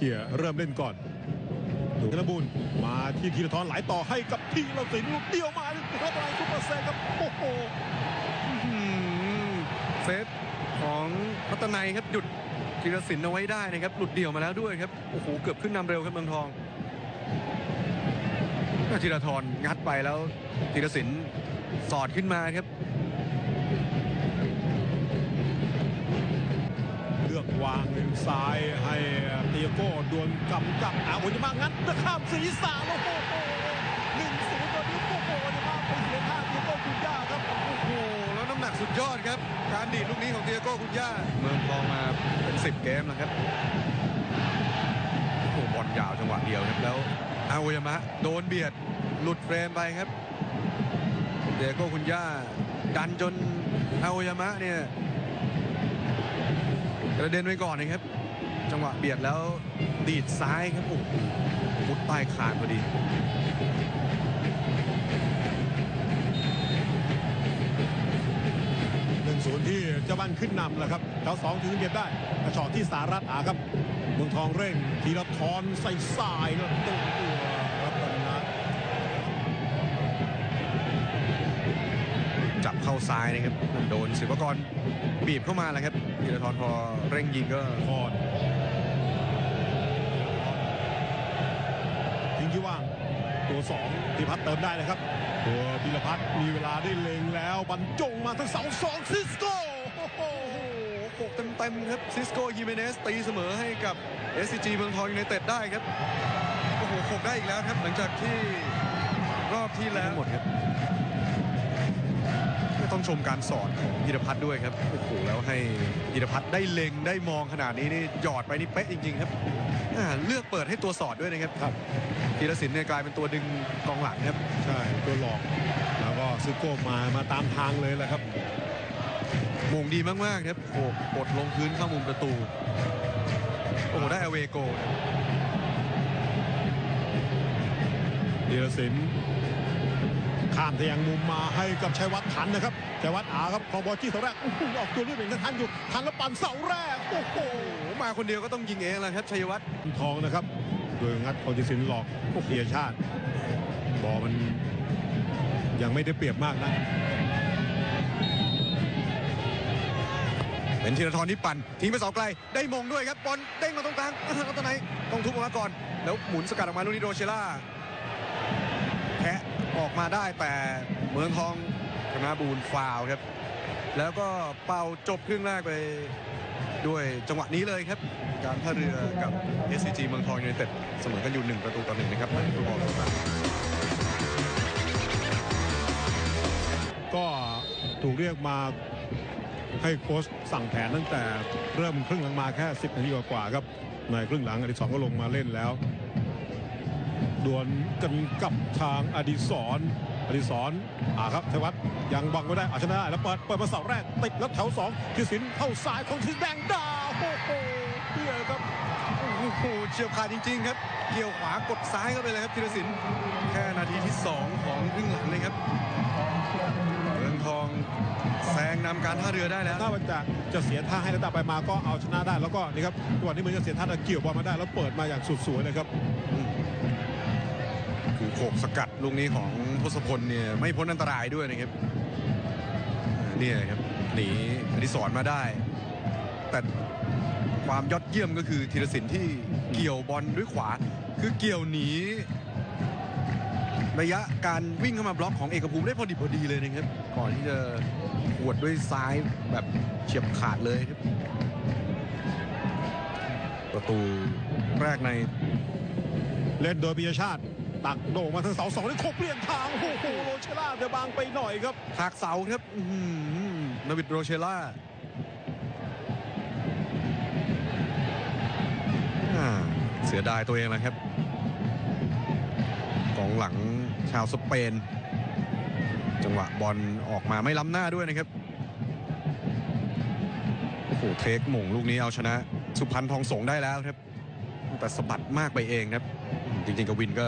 เขี่ยเริ่มเล่นก่อนดูธนบุญมาที่ธีรทรไหลต่อให้กับทีละสินลูกเดียวมาเข้าไปซุปเปอร์เซฟครับโอ้โหเซฟของรัตนัยครับหยุดธีรศิลป์เอาไว้ได้นะครับ หลุดเดี่ยวมาแล้วด้วยครับโอ้โหเกือบขึ้นนำเร็วครับเมืองทองธีรทรงัดไปแล้วธีรศิลป์สอดขึ้นมาครับเลือกวางซ้ายให้ โก้ดวลกำกับอาวุธมางัดข้ามศีรษะโอ้โหหนึ่งศูนย์ตอนนี้โอ้โหจะมาไปเสียท่าเตียโก้คุณย่าครับโอ้โหแล้วน้ำหนักสุดยอดครับ การดีดลูกนี้ของเตียโก้คุณย่าเมืองทองมาเป็น10เกมแล้วครับโอ้โหบอลยาวจังหวะเดียวครับแล้วอาโอยามะโดนเบียดหลุดเฟรมไปครับเตียโก้คุณย่าดันจนอาโอยามะเนี่ยกระเด็นไปก่อนนะครับ จังหวะเบียดแล้วดีดซ้ายครับโอ้โหมุดใต้คานพอดีหนึ่งศูนย์ที่เจะบันขึ้นนำแล้วครับแถวสองถึงเก็บได้กระชอกที่สารัตอาครับเมืองทองเร่งทีละทอนใส่สายแล้วตัวตัวรัตนะจับเข้าซ้ายนะครับโดนศิวกรบีบเข้ามาแล้วครับธีรทรพอเร่งยิงก็พร ทิ้งที่ว่าง ตัวสองพิพัฒน์เติมได้เลยครับ ตัวพิรพัฒน์มีเวลาได้เล็งแล้วบรรจงมาทั้งเสาสองซิสโก้โอ้โหโอ้โหโขกเต็มๆครับซิสโกยิเมเนสตีเสมอให้กับ SCG เมืองทองยูไนเต็ดได้ครับโอ้โหโขกได้อีกแล้วครับหลังจากที่รอบที่แล้วหมดครับต้องชมการสอนของพีรพัฒน์ด้วยครับโอ้โหแล้วให้พีรพัฒน์ได้เล็งได้มองขนาดนี้นี่หยอดไปนี่เป๊ะจริง ๆ ครับอ่า เลือกเปิดให้ตัวสอดด้วยนะครับครับธีรศิลป์เนี่ยกลายเป็นตัวดึงกองหลังครับใช่ตัวหลอกแล้วก็ซิโก้มามาตามทางเลยแหละครับโมงดีมากๆครับโขกกดลงพื้นเข้ามุมประตูโอ้โหได้อเวโกนะธีรศิลป์ ข้ามทะยังมุมมาให้กับชัยวัฒน์ทันนะครับชัยวัฒน์อาครับครองบอลที่เสาแรกอื้อหือออกตัวเรียบเองทันอยู่ทันแล้วปั่นเสาแรกโอ้โหโอ้โหมาคนเดียวก็ต้องยิงเองแล้วครับชัยวัฒน์ทองนะครับ โดยงัดของธีรศิลป์หลอกเสียชาติบอลมันยังไม่ได้เปรียบมากนะเป็นธีรทรที่ปั่นทิ้งไปเสาไกลได้มงด้วยครับบอลเด้งมาตรงกลางอ้าวแล้วตอนไหนต้องทุบออกมาก่อน แล้วหมุนสกัดออกมาลูกนี้โรเชล่าแคะ ออกมาได้แต่เมืองทองธนาบูลฟาวครับ แล้วก็เป่าจบครึ่งแรกไปด้วยจังหวะนี้เลยครับ การท่าเรือกับ SCG เมืองทองยูไนเต็ดเสมอกันอยู่หนึ่งประตูต่อหนึ่งนะครับในฟุตบอลโลกครับก็ถูกเรียกมาให้โค้ชสั่งแผนตั้งแต่เริ่มครึ่งหลังมาแค่ 10 นาทีกว่าๆครับในครึ่งหลังอดิศรก็ลงมาเล่นแล้ว ดวลกันกับทางอดิศรอดิศรอ่าครับชัยวัฒน์ยังบังไม่ได้เอาชนะได้แล้วเปิดเปิดมาเสาแรกติดแล้วแถวสองทีสินเข้าซ้ายของทีแดงดาวโอ้โหเปี้ยครับโอ้โหเฉียบขาดจริง ๆ ครับ เกี่ยวขวากดซ้ายเข้าไปเลยครับธีรศิลป์แค่นาทีที่ 2 ของครึ่งหลังเลยครับเมืองทองแซงนำการท่าเรือได้แล้วถ้ามันจะจะเสียท่าให้ระดับไปมาก็เอาชนะได้แล้วก็นี่ครับจังหวะนี้เหมือนจะเสียท่าแต่เกี่ยวบอลมาได้แล้วเปิดมาอย่างสุดสวยเลยครับคือ โขกสกัดลูกนี้ของทศพลเนี่ยไม่พ้นอันตรายด้วยนะครับนี่ครับหนีอดิศรมาได้ แต่ความยอดเยี่ยมก็คือธีรศิลป์ที่เกี่ยวบอลด้วยขวา คือเกี่ยวหนีระยะการวิ่งเข้ามาบล็อกของเอกภูมิได้พอดีพอดีเลยนะครับ ก่อนที่จะหวดด้วยซ้ายแบบเฉียบขาดเลยครับ ประตูแรกใน เล่นโดยปิยชาติ ตักโด่งมาทางเสาสองนี่โคกเปลี่ยนทางโอ้โหโรเชล่าเดยบางไปหน่อยครับหักเสาครับนาวิดโรเชล่าอ่าเสียดายตัวเองนะครับกองหลังชาวสเปน จังหวะบอลออกมาไม่ล้ำหน้าด้วยนะครับโอ้โหเทคหม่งลูกนี้เอาชนะ สุพรรณทองสงได้แล้วครับ แต่สะบัดมากไปเองครับ จริงๆกวินก็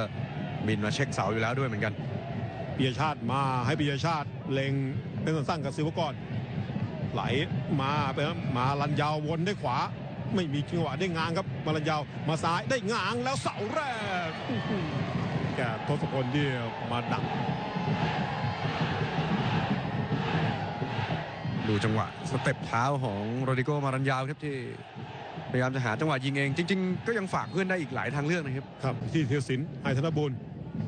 บินมาเช็คเสาอยู่แล้วด้วยเหมือนกันปิยชาติมาให้ปิยชาติเล็งเป็นสั้นๆกับศิวกรไหลมาไปครับมาลันยาววนด้วยขวา ไม่มีจังหวะได้งานครับมาลันยาวมาซ้ายได้งางแล้วเสาแรกอื้อหือแกทศพลที่มาดักดูจังหวะสเต็ปเท้าของโรดิโกมารันยาวครับที่พยายามจะหาจังหวะยิงเอง จริง ๆ ก็ยังฝากเพื่อนได้อีกหลายทางเลือกนะครับ ครับที่เทียสินไอธนบุญ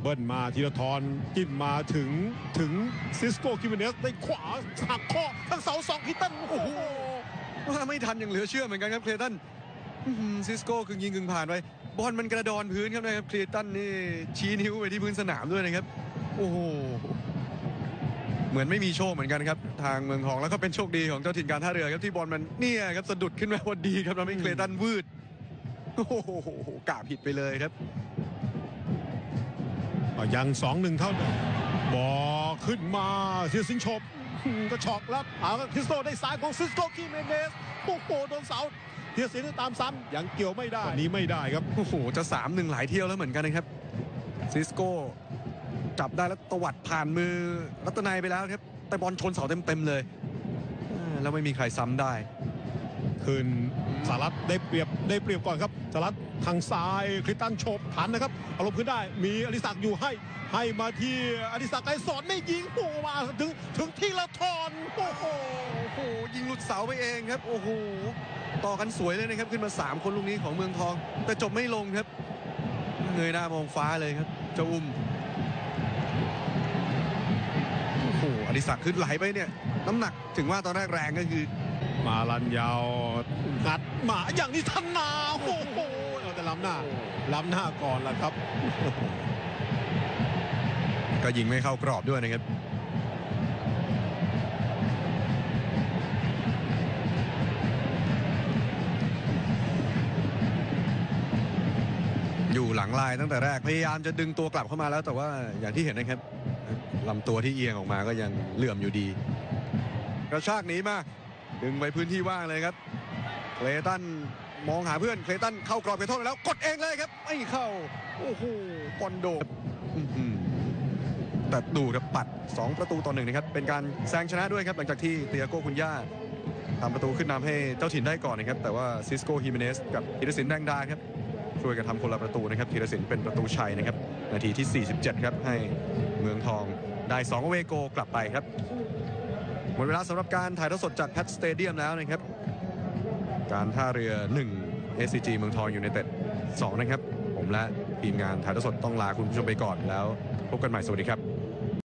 เบิ้ลมาธีรทรจิ้มมาถึงถึงซิสโก้กิมเนสได้ขวาหักข้อทั้งเสาสองคิตันโอ้โหว่าไม่ทันยังเหลือเชื่อเหมือนกันครับเคลตันซิสโก้กึ่งยิงกึ่งผ่านไปบอลมันกระดอนพื้นครับนะครับเคลตันนี่ชี้นิ้วไปที่พื้นสนามด้วยนะครับ โอ้โหเหมือนไม่มีโชคเหมือนกันครับ ทางเมืองทองแล้วก็เป็นโชคดีของเจ้าถิ่นการท่าเรือครับที่บอลมันเนี่ยครับสะดุดขึ้นมาพอดีครับทำให้เคลตันวืดโอ้โหกะผิดไปเลยครับ อะยังสองหนึ่งเท่าเดิมบอขึ้นมาเทียสินชบก็ช็อกแล้วเอาคริสโตได้ซ้ายของซิสโก้กิมเนสโอ้โหโดนเสาเทียสินตามซ้ำยังเกี่ยวไม่ได้วันนี้ไม่ได้ครับโอ้โหจะสามหนึ่งหลายเที่ยวแล้วเหมือนกันนะครับซิสโก้จับได้แล้วตวัดผ่านมือรัตนัยไปแล้วครับแต่บอลชนเสาเต็มๆเลย แล้วไม่มีใครซ้ำได้ คืนสารัตได้เปรียบได้เปรียบก่อนครับสารัตทางซ้ายคริสตันโฉบทันนะครับเอาลงพื้นได้มีอดิศักอยู่ให้ให้มาที่อดิศักไกสอนไม่ยิงโอ้มาถึงถึงที่ละทอนโอ้โหโอ้โหยิงหลุดเสาไปเองครับโอ้โหต่อกันสวยเลยนะครับขึ้นมา 3 คนลูกนี้ของเมืองทอง แต่จบไม่ลงครับเงยหน้ามองฟ้าเลยครับเจ้าอุ้มโอ้โหอดิศักขึ้นไหลไปเนี่ยน้ำหนักถึงว่าตอนแรกแรงก็คือ มาลันยาวงัดมาอย่างนี้ทันาโอ้โหเอาแต่ล้ำหน้าล้ำหน้าก่อนละครับ ก็ยิงไม่เข้ากรอบด้วยนะครับอยู่หลังลายตั้งแต่แรกพยายามจะดึงตัวกลับเข้ามาแล้ว แต่ว่าอย่างที่เห็นนะครับลำตัวที่เอียงออกมาก็ยังเหลื่อมอยู่ดี กระชากหนีมา ดึงไปพื้นที่ว่างเลยครับเคลตันมองหาเพื่อนเคลตันเข้ากรอบไปโทษแล้ว กดเองเลยครับไม่เข้าโอ้โหบอลโดแต่ดูครับปัด 2 ประตูต่อหนึ่งนะครับ เป็นการแซงชนะด้วยครับ หลังจากที่เตียโก้คุณย่าทำประตูขึ้นนำให้เจ้าถิ่นได้ก่อนนะครับ แต่ว่าซิสโกฮิเมเนสกับธีรศิลป์แดงดาครับ ช่วยกันทำคนละประตูนะครับธีรศิลป์เป็นประตูชัยนะครับ นาทีที่ 47 ครับ ให้เมืองทองได้2เวโกกลับไปครับ ดเวลาสำหรับการถ่ายทอดสดจากแพทสเตเดียมแล้วนะครับ การท่าเรือ 1 SCG เมืองทองอยู่ในเต็ด2นะครับ ผมและทีมงานถ่ายทอดสดต้องลาคุณผู้ชมไปก่อนแล้ว พบกันใหม่สวัสดีครับ